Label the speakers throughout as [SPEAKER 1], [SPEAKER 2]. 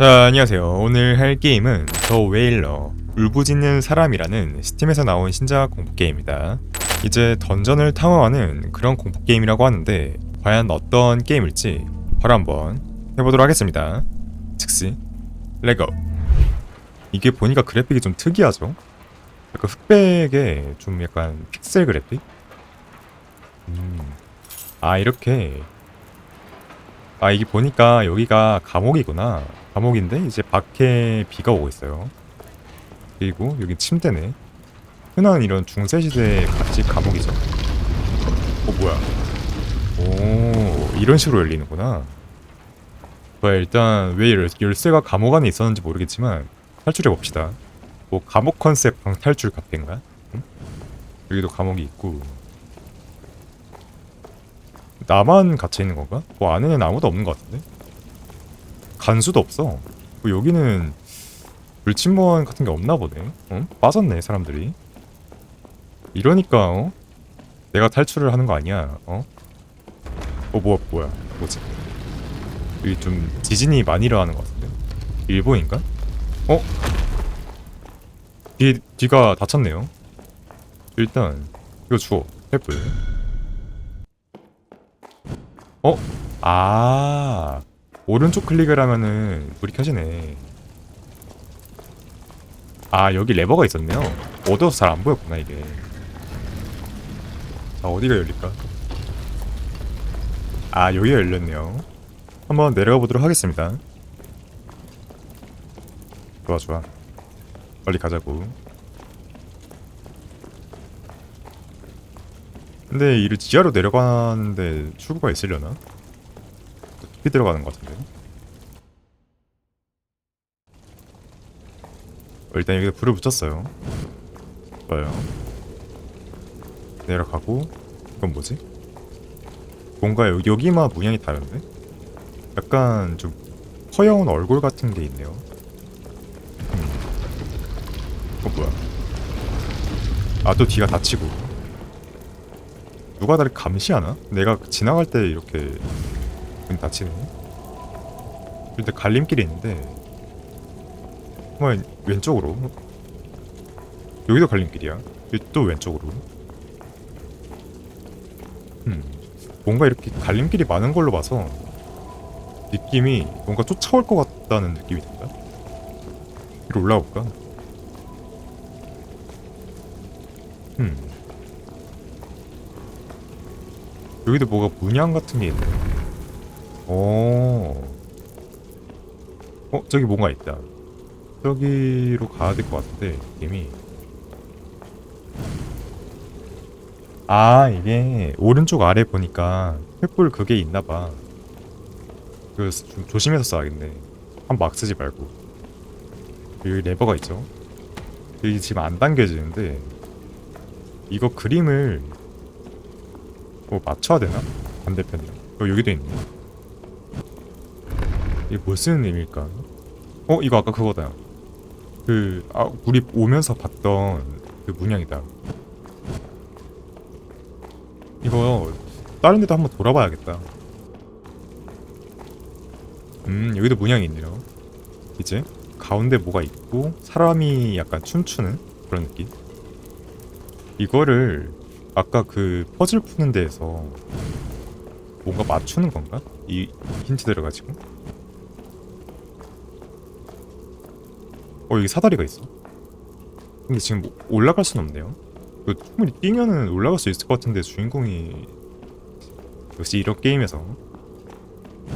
[SPEAKER 1] 자, 안녕하세요. 오늘 할 게임은 더 웨일러, 울부짖는 사람이라는 스팀에서 나온 신작 공포 게임입니다. 이제 던전을 탐험하는 그런 공포 게임이라고 하는데 과연 어떤 게임일지 바로 한번 해보도록 하겠습니다. 즉시 레고. 이게 보니까 그래픽이 좀 특이하죠? 약간 흑백에 좀 약간 픽셀 그래픽? 음. 아 이렇게 아 이게 보니까 여기가 감옥이구나 감옥인데 이제 밖에 비가 오고 있어요 그리고 여기 침대네 흔한 이런 중세시대 같이 감옥이죠 어 뭐야 오 이런 식으로 열리는구나 뭐야 일단 왜 열- 열쇠가 감옥 안에 있었는지 모르겠지만 탈출해 봅시다 뭐 감옥 컨셉 방탈출 카페인가? 응? 여기도 감옥이 있고 나만 갇혀 있는 건가? 뭐 안에는 아무도 없는 것 같은데? 간수도 없어. 뭐 여기는 불침번 같은 게 없나 보네. 어? 빠졌네 사람들이. 이러니까 어? 내가 탈출을 하는 거 아니야? 어? 어 뭐야 뭐야 뭐지? 여기 좀 지진이 많이 일어나는 것 같은데? 일본인가? 어? 뒤 뒤가 다쳤네요. 일단 이거 주워 횃불. 어? 아 오른쪽 클릭을 하면은 불이 켜지네. 아 여기 레버가 있었네요. 어두워서 잘 안 보였구나 이게. 자 어디가 열릴까? 아 여기가 열렸네요. 한번 내려가 보도록 하겠습니다. 좋아 좋아. 빨리 가자고. 근데 이를 지하로 내려가는데 출구가 있으려나? 깊이 들어가는 것 같은데. 어, 일단 여기다 불을 붙였어요. 좋아요. 내려가고 이건 뭐지? 뭔가 여기, 여기만 문양이 다른데? 약간 좀 허여운 얼굴 같은 게 있네요. 음. 어 뭐야? 아 또 뒤가 닫히고. 누가 나를 감시하나? 내가 지나갈 때 이렇게 문이 닫히네. 일단 갈림길이 있는데 정말 왼쪽으로 여기도 갈림길이야. 또 왼쪽으로. 음, 뭔가 이렇게 갈림길이 많은 걸로 봐서 느낌이 뭔가 쫓아올 것 같다는 느낌이 든다. 위로 올라가 볼까? 음. 여기도 뭐가 문양 같은 게 있네. 오. 어, 저기 뭔가 있다. 저기로 가야 될 것 같은데, 느낌이. 아, 이게, 오른쪽 아래 보니까, 횃불 그게 있나 봐. 그래서 좀 조심해서 써야겠네. 한 막 쓰지 말고. 여기 레버가 있죠? 여기 지금 안 당겨지는데, 이거 그림을 뭐 맞춰야 되나? 반대편이랑 어 여기도 있네 이게 뭐 쓰는 의미일까? 어 이거 아까 그거다. 그 아, 우리 오면서 봤던 그 문양이다. 이거 다른 데도 한번 돌아봐야겠다. 음 여기도 문양이 있네요. 이제 가운데 뭐가 있고 사람이 약간 춤추는 그런 느낌? 이거를 아까 그 퍼즐 푸는 데에서 뭔가 맞추는 건가? 이 힌트 들어가지고 어 여기 사다리가 있어 근데 지금 뭐 올라갈 순 없네요 그 충분히 뛰면은 올라갈 수 있을 것 같은데 주인공이 역시 이런 게임에서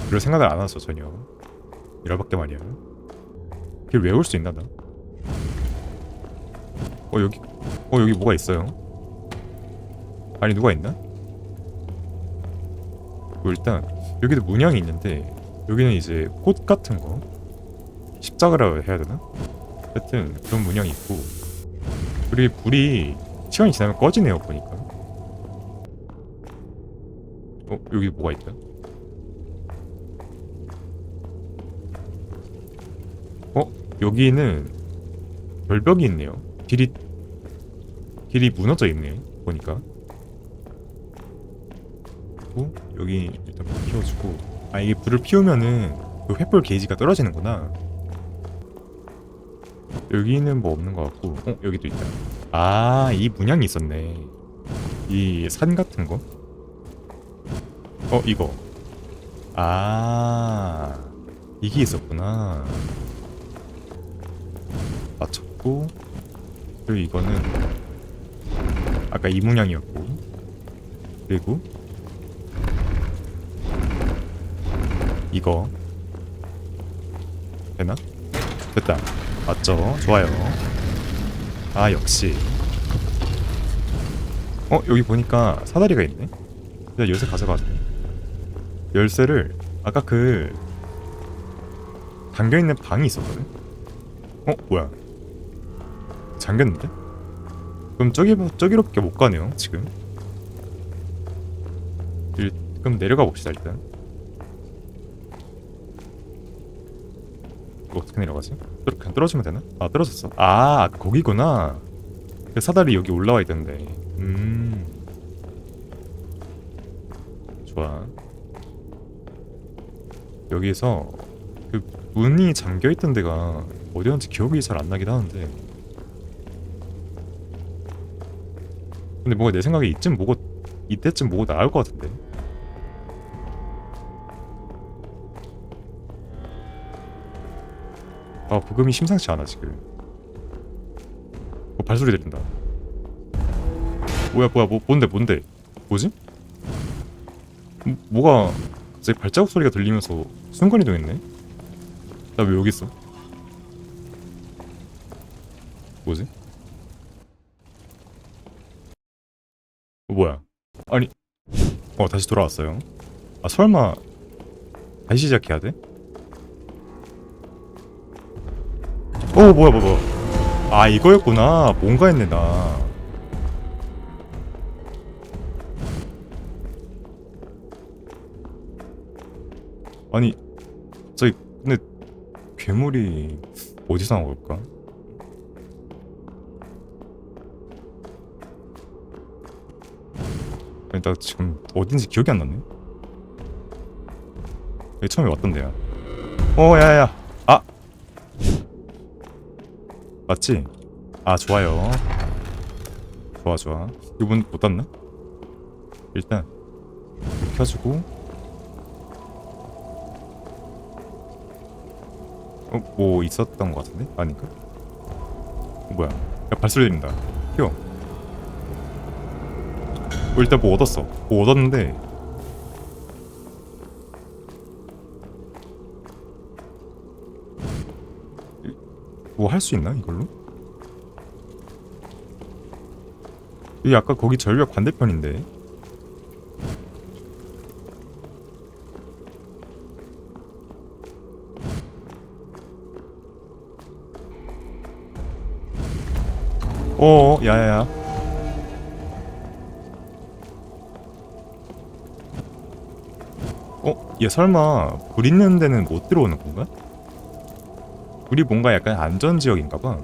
[SPEAKER 1] 그럴 생각을 안 하죠 전혀 이러밖에 말이야 길 외울 수 있나 나? 어 여기 어 여기 뭐가 있어요 아니 누가 있나? 뭐 일단 여기도 문양이 있는데 여기는 이제 꽃 같은 거 십자가라 해야 되나? 하여튼 그런 문양이 있고. 그리고 불이 시간이 지나면 꺼지네요 보니까. 어 여기 뭐가 있다? 어 여기는 절벽이 있네요. 길이 길이 무너져 있네 보니까. 그리고 여기 일단 불 피워주고. 아 이게 불을 피우면은 그 횃불 게이지가 떨어지는구나 여기는 뭐 없는 것 같고. 어 여기도 있다. 아 이 문양이 있었네. 이 산 같은 거? 어 이거. 아 이게 있었구나. 맞췄고 그리고 이거는 아까 이 문양이었고. 그리고 이거. 되나? 됐다 맞죠? 좋아요. 아 역시. 어 여기 보니까 사다리가 있네? 그냥 열쇠 가져가죠 열쇠를 아까 그 잠겨 있는 방이 있었거든? 어 뭐야? 잠겼는데? 그럼 저기 저기로밖에 못 가네요 지금. 일, 그럼 내려가 봅시다 일단 이거 어떻게 내려가지? 떨- 그냥 떨어지면 되나? 아 떨어졌어. 아 거기구나. 그 사다리 여기 올라와 있던데. 음. 좋아. 여기서 그 문이 잠겨 있던 데가 어디였는지 기억이 잘 안 나긴 하는데. 근데 뭔가 내 생각에 이쯤 보고 이때쯤 보고 나올 것 같은데 아 부금이 심상치 않아 지금 어 발소리 들린다 뭐야 뭐야 뭐 뭔데 뭔데 뭐지? 뭐, 뭐가 갑자기 발자국 소리가 들리면서 순간이동했네? 나 왜 여기 있어? 뭐지? 어, 뭐야? 아니 어 다시 돌아왔어요 아 설마 다시 시작해야 돼? 어 뭐야 뭐야 뭐야. 아 이거였구나. 뭔가 했네 나. 아니 저기 근데 괴물이 어디서 나온 걸까? 아니 나 지금 어딘지 기억이 안 나네. 여기 처음에 왔던 데야. 어 야야야. 아 맞지? 아 좋아요 좋아 좋아 이분 못 땄나? 일단 켜주고 어? 뭐 있었던 것 같은데? 아닌가? 어, 뭐야 야 발소리 들린다 튀어 어, 일단 뭐 얻었어 뭐 얻었는데 뭐 할 수 있나 이걸로? 이 아까 거기 절벽 반대편인데 어어 야야야 어? 얘 설마 불 있는 데는 못 들어오는 건가? 불이 뭔가 약간 안전지역인가 봐.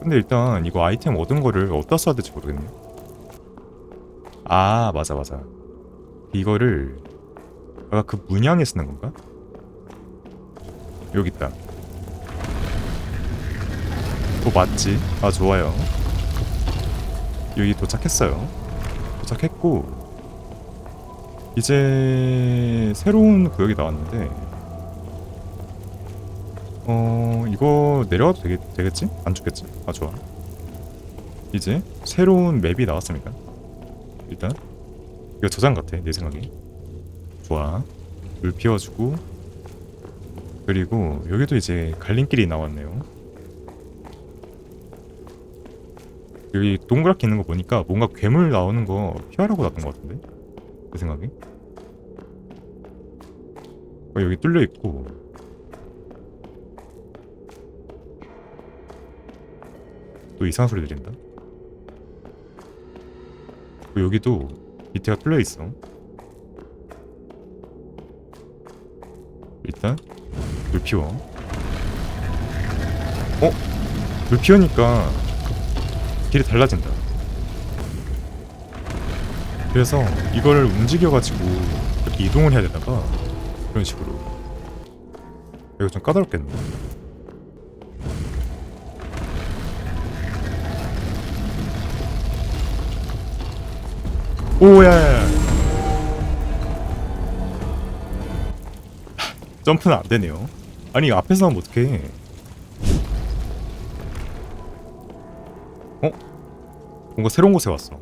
[SPEAKER 1] 근데 일단 이거 아이템 얻은 거를 어디다 써야 될지 모르겠네. 아 맞아 맞아. 이거를 아까 그 문양에 쓰는 건가? 여기 있다. 어 맞지? 아 좋아요. 여기 도착했어요. 도착했고 이제 새로운 구역이 나왔는데 어 이거 내려가도 되겠, 되겠지? 안 죽겠지? 아 좋아. 이제 새로운 맵이 나왔습니다 일단? 이거 저장 같아 내 생각에. 좋아. 물 피워주고. 그리고 여기도 이제 갈림길이 나왔네요. 여기 동그랗게 있는 거 보니까 뭔가 괴물 나오는 거 피하라고 놨던 것 같은데? 내 생각에? 어, 여기 뚫려 있고 또 이상한 소리 들린다. 어, 여기도 밑에가 뚫려 있어. 일단 물 피워. 어? 물 피우니까 길이 달라진다. 그래서 이거를 움직여가지고 이렇게 이동을 해야 되나봐. 그런 식으로. 이거 좀 까다롭겠네. 오야야야. 점프는 안 되네요. 아니 앞에서 하면 어떡해? 어? 뭔가 새로운 곳에 왔어.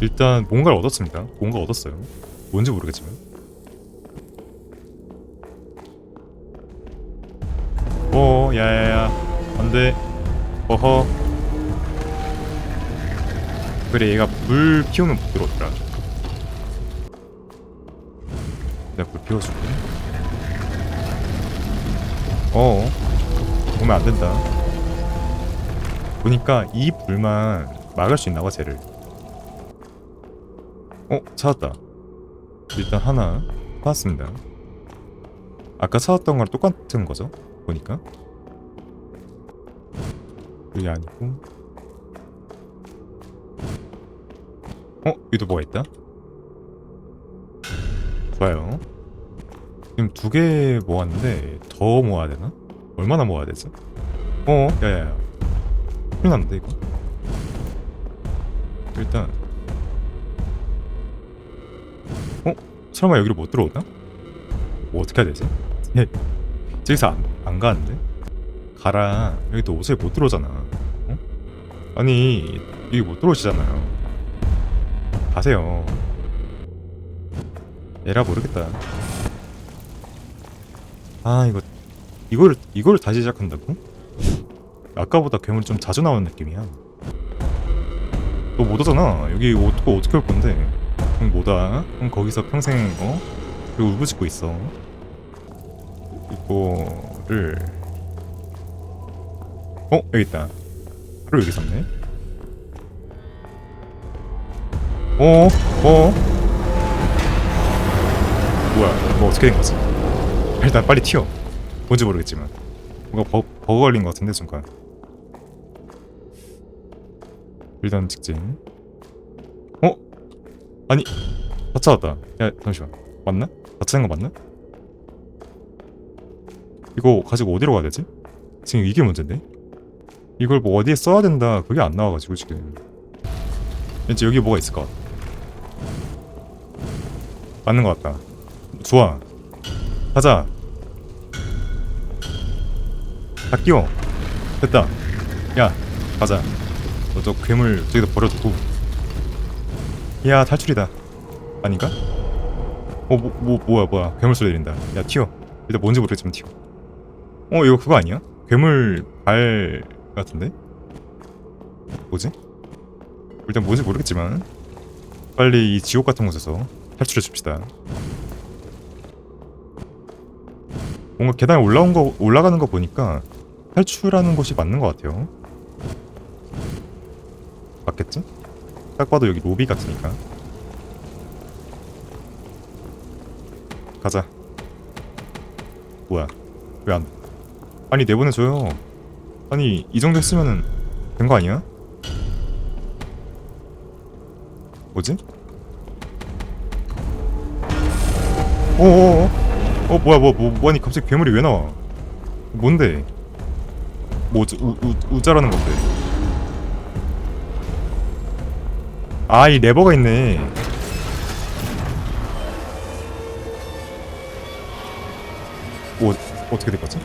[SPEAKER 1] 일단 뭔가를 얻었습니다. 뭔가 얻었어요. 뭔지 모르겠지만. 어, 야야야, 안돼. 어허. 그래, 얘가 불 피우면 못 들어오더라. 내가 불 피워줄게. 어, 보면 안 된다. 보니까 이 불만 막을 수 있나 봐, 쟤를. 어, 찾았다. 일단 하나 찾았습니다. 아까 찾았던 거랑 똑같은 거죠? 보니까. 그게 아니고. 어, 여기도 뭐가 있다? 좋아요. 지금 두 개 모았는데 더 모아야 되나? 얼마나 모아야 되지? 어, 야야야. 큰일 났는데 이거? 일단 어? 설마 여기로 못 들어오나? 뭐 어떻게 해야 되지? 예. 저기서 안, 안 가는데? 가라. 여기 또 옷에 못 들어오잖아. 어? 아니, 여기 못 들어오시잖아요. 가세요. 에라 모르겠다. 아, 이거, 이걸, 이걸 다시 시작한다고? 아까보다 괴물 좀 자주 나오는 느낌이야. 너 못 오잖아. 여기 어떻게, 어떻게 올 건데? 그럼 뭐다? 그럼 거기서 평생 어? 그리고 울부짖고 있어. 이거를 어 여기 있다. 바로 여기 있었네. 어? 어? 뭐야? 뭐 어떻게 된 거지? 일단 빨리 튀어. 뭔지 모르겠지만 뭔가 버, 버거 걸린 것 같은데 순간. 일단 직진. 어? 아니 다 찾았다. 야 잠시만 맞나? 다 찾은 거 맞나? 이거 가지고 어디로 가야 되지? 지금 이게 문제인데? 이걸 뭐 어디에 써야 된다 그게 안 나와가지고 지금 왠지 여기 뭐가 있을 것 같아 맞는 것 같다 좋아 가자 다 끼워 됐다 야 가자 너저 괴물 저기다 버려두고 야 탈출이다 아닌가? 어, 뭐, 뭐, 뭐야, 뭐야. 괴물 소리 들린다. 야, 튀어. 일단 뭔지 모르겠지만 튀어. 어, 이거 그거 아니야? 괴물 발 같은데? 뭐지? 일단 뭔지 모르겠지만 빨리 이 지옥 같은 곳에서 탈출해 줍시다. 뭔가 계단에 올라온 거 올라가는 거 보니까 탈출하는 곳이 맞는 것 같아요. 맞겠지? 딱 봐도 여기 로비 같으니까. 가자. 뭐야? 왜 안? 아니 내보내줘요. 아니 이 정도 했으면은 된 거 아니야? 뭐지? 어어어 어 뭐야 뭐, 뭐, 뭐 아니 갑자기 괴물이 왜 나와? 뭔데? 뭐 우, 우, 우자라는 건데 아 이 레버가 있네 뭐 어떻게 될 거지?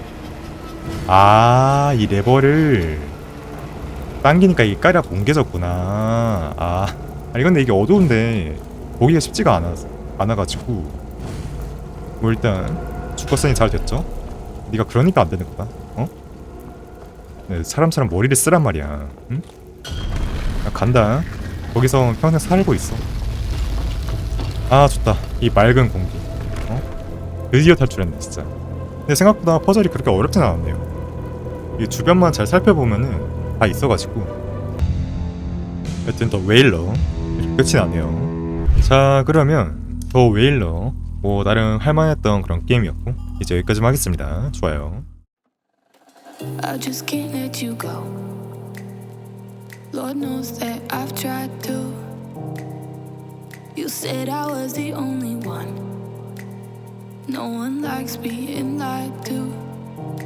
[SPEAKER 1] 아, 이 레버를 당기니까 이게 까랴 뭉개졌구나. 아, 아니 근데 이게 어두운데 보기가 쉽지가 않아 않아가지고 뭐 일단 주거선이 잘 됐죠? 네가 그러니까 안 되는 거다. 어? 네, 사람처럼 머리를 쓰란 말이야. 응? 야, 간다. 거기서 평생 살고 있어. 아 좋다. 이 맑은 공기. 어? 드디어 탈출했네 진짜. 근데 생각보다 퍼즐이 그렇게 어렵진 않았네요. 이 주변만 잘 살펴보면은 다 있어가지고. 여튼 더 웨일러 이렇게 끝이 나네요. 자 그러면 더 웨일러 뭐 나름 할만했던 그런 게임이었고 이제 여기까지만 하겠습니다. 좋아요.
[SPEAKER 2] I just can't let you go. Lord knows that I've tried to. You said I was the only one. No one likes being